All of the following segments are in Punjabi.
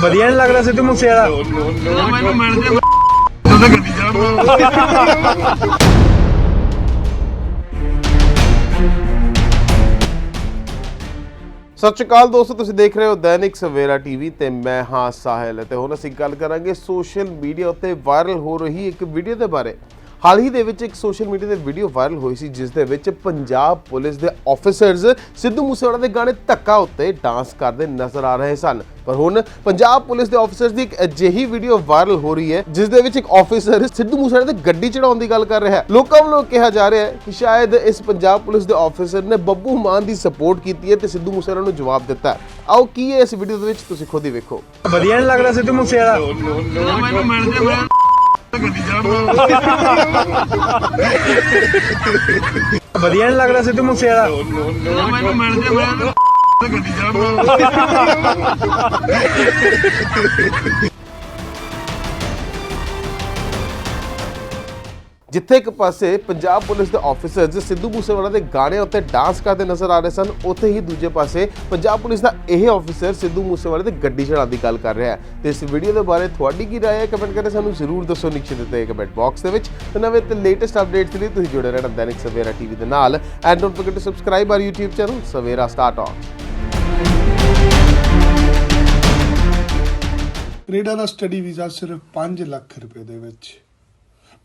ਵਧੀਆ ਨਹੀਂ ਲੱਗਦਾ ਸਿੱਧੂ ਮੂਸੇ ਵਾਲਾ ਮੈਨੂੰ ਮਿਲ ਜੇ ਮੈਂ ਗੱਡੀ ਚੜ੍ਹਨਾ ਸਤਿ ਸ਼੍ਰੀ ਅਕਾਲ ਦੋਸਤੋ, ਤੁਸੀਂ ਦੇਖ ਰਹੇ ਹੋ ਦੈਨਿਕ ਸਵੇਰਾ ਟੀਵੀ ਤੇ ਮੈਂ ਹਾਂ ਸਾਹਿਲ। ਤੇ ਹੁਣ ਅਸੀਂ ਗੱਲ ਕਰਾਂਗੇ ਸੋਸ਼ਲ ਮੀਡੀਆ ਉੱਤੇ ਵਾਇਰਲ ਹੋ ਰਹੀ ਇੱਕ ਵੀਡੀਓ ਦੇ ਬਾਰੇ। ਹਾਲ ਹੀ ਦੇ ਵਿੱਚ ਇੱਕ ਸੋਸ਼ਲ ਮੀਡੀਆ ਤੇ ਵੀਡੀਓ ਵਾਇਰਲ ਹੋਈ ਸੀ ਜਿਸ ਦੇ ਵਿੱਚ ਪੰਜਾਬ ਪੁਲਿਸ ਦੇ ਆਫੀਸਰਸ ਸਿੱਧੂ ਮੂਸੇਵਾਲਾ ਦੇ ਗਾਣੇ ਧੱਕਾ ਉੱਤੇ ਡਾਂਸ ਕਰਦੇ ਨਜ਼ਰ ਆ ਰਹੇ ਸਨ। ਪਰ ਹੁਣ ਪੰਜਾਬ ਪੁਲਿਸ ਦੇ ਆਫੀਸਰਸ ਦੀ ਇੱਕ ਅਜਿਹੀ ਵੀਡੀਓ ਵਾਇਰਲ ਹੋ ਰਹੀ ਹੈ ਜਿਸ ਦੇ ਵਿੱਚ ਇੱਕ ਆਫੀਸਰ ਸਿੱਧੂ ਮੂਸੇਵਾਲੇ ਤੇ ਗੱਡੀ ਚੜਾਉਣ ਦੀ ਗੱਲ ਕਰ ਰਿਹਾ ਹੈ। ਲੋਕਾਂ ਵੱਲੋਂ ਕਿਹਾ ਜਾ ਰਿਹਾ ਹੈ ਕਿ ਸ਼ਾਇਦ ਇਸ ਪੰਜਾਬ ਪੁਲਿਸ ਦੇ ਆਫੀਸਰ ਨੇ ਬੱਬੂ ਮਾਨ ਦੀ ਸਪੋਰਟ ਕੀਤੀ ਹੈ ਤੇ ਸਿੱਧੂ ਮੂਸੇਵਾਲਾ ਨੂੰ ਜਵਾਬ ਦਿੱਤਾ। ਆਓ ਕੀ ਹੈ ਇਸ ਵੀਡੀਓ ਦੇ ਵਿੱਚ ਤੁਸੀਂ ਖੁਦ ਹੀ ਵੇਖੋ। ਵਧੀਆ ਨਹੀਂ ਲੱਗਦਾ ਸਿੱਧੂ ਮੂਸੇ ਵਧੀਆ ਨਹੀਂ ਲੱਗਦਾ ਸਿੱਧੂ ਮੂਸੇ ਵਾਲਾ ਮੈਨੂੰ ਮਿਲ ਜੇ ਮੈਂ ਗੱਡੀ ਚੜ੍ਹਨਾ ਜਿੱਥੇ ਇੱਕ ਪਾਸੇ ਪੰਜਾਬ ਪੁਲਿਸ ਦੇ ਆਫੀਸਰਸ ਸਿੱਧੂ ਮੂਸੇਵਾਲਾ ਦੇ ਗਾਣੇ ਉੱਤੇ ਡਾਂਸ ਕਰਦੇ ਨਜ਼ਰ ਆ ਰਹੇ ਸਨ, ਉੱਥੇ ਹੀ ਦੂਜੇ ਪਾਸੇ ਪੰਜਾਬ ਪੁਲਿਸ ਦਾ ਇਹ ਆਫੀਸਰ ਸਿੱਧੂ ਮੂਸੇਵਾਲੇ ਦੇ ਗੱਡੀ ਚੜਾਉਣ ਦੀ ਗੱਲ ਕਰ ਰਿਹਾ ਹੈ। ਤੇ ਇਸ ਵੀਡੀਓ ਦੇ ਬਾਰੇ ਤੁਹਾਡੀ ਕੀ ਰਾਏ ਹੈ? ਕਮੈਂਟ ਕਰਕੇ ਸਾਨੂੰ ਜ਼ਰੂਰ ਦੱਸੋ ਨੀਚੇ ਦਿੱਤੇ ਕਮੈਂਟ ਬਾਕਸ ਦੇ ਵਿੱਚ। ਤੇ ਨਵੇਂ ਤੇ ਲੇਟੈਸਟ ਅਪਡੇਟਸ ਲਈ ਤੁਸੀਂ ਜੁੜੇ ਰਹਿਣਾ ਦੈਨਿਕ ਸਵੇਰਾ ਟੀਵੀ ਦੇ ਨਾਲ। And don't forget to subscribe our YouTube channel Savera start on Canada the study visa ਸਿਰਫ 5 ਲੱਖ ਰੁਪਏ ਦੇ ਵਿੱਚ।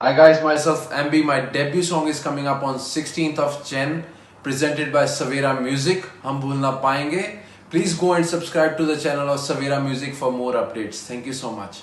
Hi guys, myself MB. My debut song is coming up on 16th of Jan, presented by Savera Music. हम भूल ना पाएंगे. Please go and subscribe to the channel of Savera Music for more updates. Thank you so much.